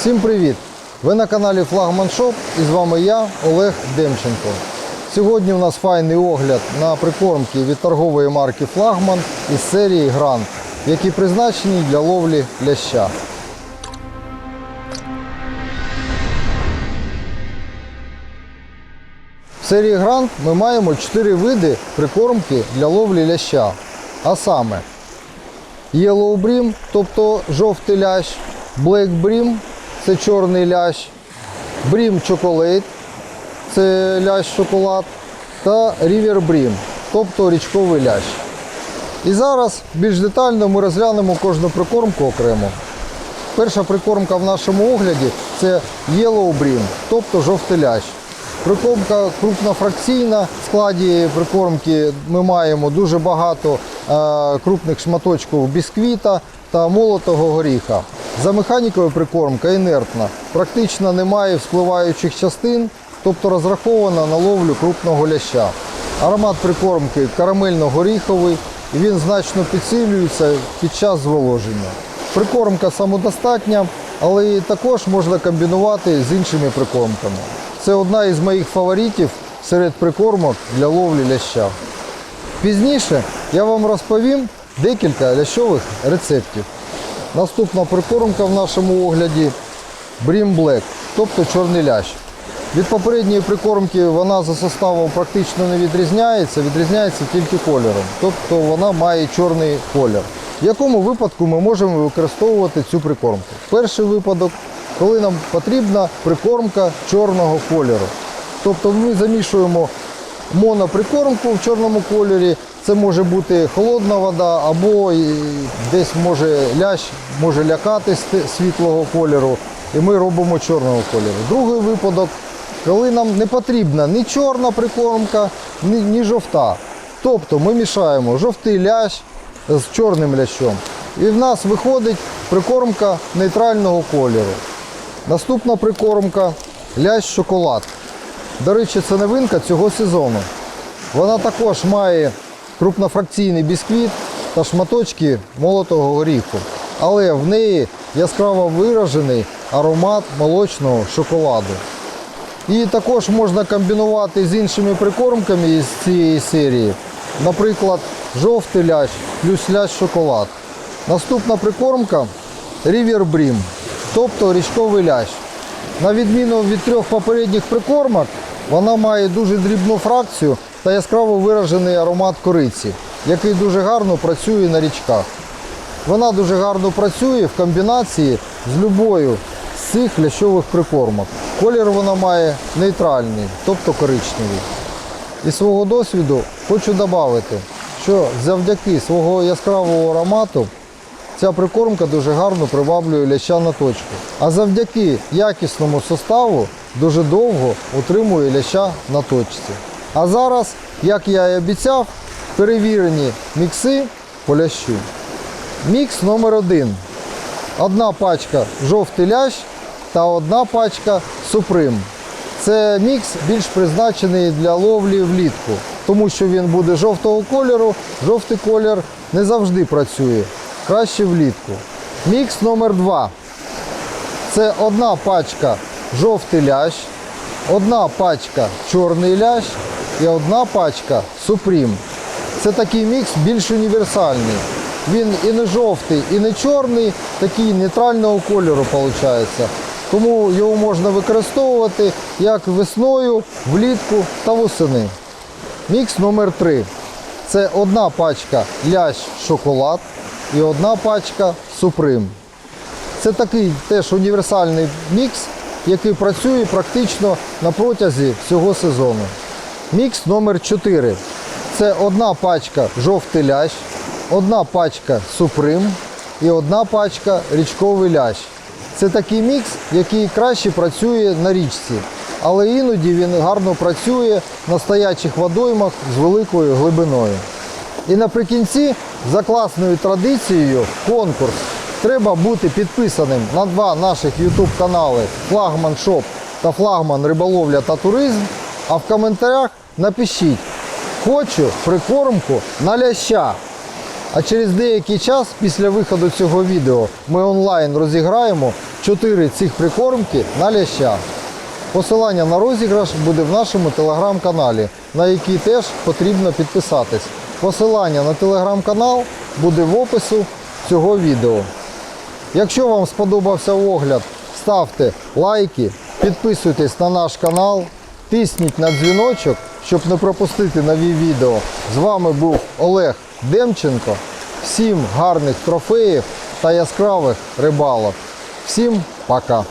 Всім привіт! Ви на каналі Флагман Шоп і з вами я, Олег Демченко. Сьогодні у нас файний огляд на прикормки від торгової марки Флагман із серії Грант, які призначені для ловлі ляща. В серії Грант ми маємо 4 види прикормки для ловлі ляща. А саме Yellow Brim, тобто жовтий лящ, Black Brim – це чорний лящ, Brim Chocolate – це лящ шоколад, та River Brim, тобто річковий лящ. І зараз більш детально ми розглянемо кожну прикормку окремо. Перша прикормка в нашому огляді це Yellow Brim, тобто жовтий лящ. Прикормка крупнофракційна. В складі прикормки ми маємо дуже багато е, крупних шматочків бісквіта та молотого горіха. За механікою прикормка інертна, практично немає вспливаючих частин, тобто розрахована на ловлю крупного ляща. Аромат прикормки карамельно-горіховий і він значно підсилюється під час зволоження. Прикормка самодостатня, але її також можна комбінувати з іншими прикормками. Це одна із моїх фаворитів серед прикормок для ловлі ляща. Пізніше я вам розповім декілька лящових рецептів. Наступна прикормка в нашому огляді Brim Black, тобто чорний лящ. Від попередньої прикормки вона за составом практично не відрізняється, відрізняється тільки кольором. Тобто вона має чорний колір. В якому випадку ми можемо використовувати цю прикормку? Перший випадок, коли нам потрібна прикормка чорного кольору. Тобто ми замішуємо моноприкормку в чорному кольорі. Це може бути холодна вода, або десь може лящ може лякати світлого кольору, і ми робимо чорного кольору. Другий випадок, коли нам не потрібна ні чорна прикормка, ні, ні жовта. Тобто ми мішаємо жовтий лящ з чорним лящом. І в нас виходить прикормка нейтрального кольору. Наступна прикормка лящ шоколад. До речі, це новинка цього сезону. Вона також має крупнофракційний бісквіт та шматочки молотого горіху. Але в неї яскраво виражений аромат молочного шоколаду. І також можна комбінувати з іншими прикормками із цієї серії. Наприклад, жовтий лящ плюс лящ шоколад. Наступна прикормка Brim, тобто річковий лящ. На відміну від трьох попередніх прикормок, вона має дуже дрібну фракцію та яскраво виражений аромат кориці, який дуже гарно працює на річках. Вона дуже гарно працює в комбінації з любою з цих лящових прикормок. Колір вона має нейтральний, тобто коричневий. Із свого досвіду хочу додати, що завдяки свого яскравого аромату ця прикормка дуже гарно приваблює ляща на точку. А завдяки якісному составу дуже довго утримує ляща на точці. А зараз, як я і обіцяв, перевірені мікси по лящу. Мікс номер один. Одна пачка жовтий лящ та одна пачка суприм. Це мікс більш призначений для ловлі влітку, тому що він буде жовтого кольору. Жовтий колір не завжди працює. Краще влітку. Мікс номер 2 Це одна пачка жовтий лящ, одна пачка чорний лящ і одна пачка супрім. Це такий мікс більш універсальний. Він і не жовтий, і не чорний, такий нейтрального кольору виходить. Тому його можна використовувати як весною, влітку та восени. Мікс номер 3 Це одна пачка лящ шоколад і одна пачка суприм. Це такий теж універсальний мікс, який працює практично на протязі всього сезону. Мікс номер 4 Це одна пачка жовтий лящ, одна пачка суприм і одна пачка річковий лящ. Це такий мікс, який краще працює на річці, але іноді він гарно працює на стоячих водоймах з великою глибиною. І наприкінці, за класною традицією, конкурс. Треба бути підписаним на два наших YouTube канали Флагман Шоп та Флагман Риболовля та Туризм. А в коментарях напишіть Хочу прикормку на ляща. А через деякий час після виходу цього відео ми онлайн розіграємо 4 цих прикормки на ляща. Посилання на розіграш буде в нашому телеграм-каналі, на який теж потрібно підписатись. Посилання на телеграм-канал буде в опису цього відео. Якщо вам сподобався огляд, ставте лайки, підписуйтесь на наш канал, тисніть на дзвіночок, щоб не пропустити нові відео. З вами був Олег Демченко. Всім гарних трофеїв та яскравих рибалок. Всім пока!